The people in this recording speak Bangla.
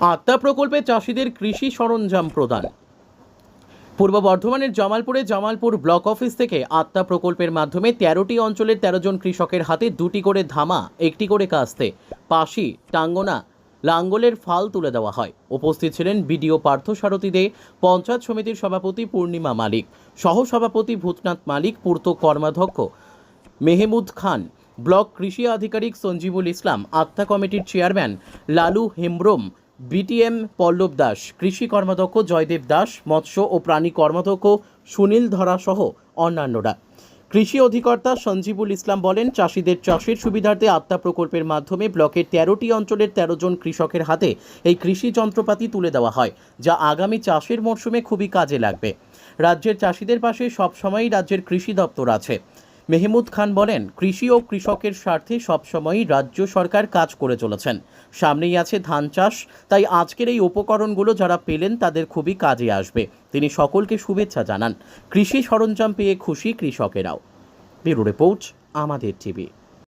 আত্মা প্রকল্পে চাষিদের কৃষি সরঞ্জাম প্রদান। পূর্ব বর্ধমানের জামালপুরে জামালপুর ব্লক অফিস থেকে আত্মা প্রকল্পের মাধ্যমে তেরোটি অঞ্চলের তেরো জন কৃষকের হাতে দুটি করে ধামা, একটি করে কাস্তে, পাশি, টাঙ্গনা, লাঙ্গলের ফাল তুলে দেওয়া হয়। উপস্থিত ছিলেন বিডিও পার্থ সারথী দে, পঞ্চায়েত সমিতির সভাপতি পূর্ণিমা মালিক সহ সভাপতি ভূতনাথ মালিক, পূর্ত কর্মাধ্যক্ষ মেহমুদ খান, ব্লক কৃষি আধিকারিক সঞ্জীবুল ইসলাম আত্মা কমিটির চেয়ারম্যান লালু হেমব্রম বিটিএম পল্লব দাস, কৃষি কর্মাধ্যক্ষ জয়দেব দাস, মৎস্য ও প্রাণী কর্মাধ্যক্ষ সুনীল ধরা সহ অন্যান্যরা। কৃষি অধিকর্তা সঞ্জীবুল ইসলাম বলেন, চাষিদের চাষের সুবিধার্থে আত্মা প্রকল্পের মাধ্যমে ব্লকের তেরোটি অঞ্চলের তেরো জন কৃষকের হাতে এই কৃষি যন্ত্রপাতি তুলে দেওয়া হয়, যা আগামী চাষের মরশুমে খুবই কাজে লাগবে। রাজ্যের চাষিদের পাশে সবসময়ই রাজ্যের কৃষি দপ্তর আছে। মেহমুদ খান বলেন, কৃষি ও কৃষকের স্বার্থে সবসময়ই রাজ্য সরকার কাজ করে চলেছেন। সামনেই আছে ধান চাষ, তাই আজকের এই উপকরণগুলো যারা পেলেন তাদের খুবই কাজে আসবে। তিনি সকলকে শুভেচ্ছা জানান। কৃষি সরঞ্জাম পেয়ে খুশি কৃষকেরাও। ব্যুরো রিপোর্ট, আমাদের টিভি।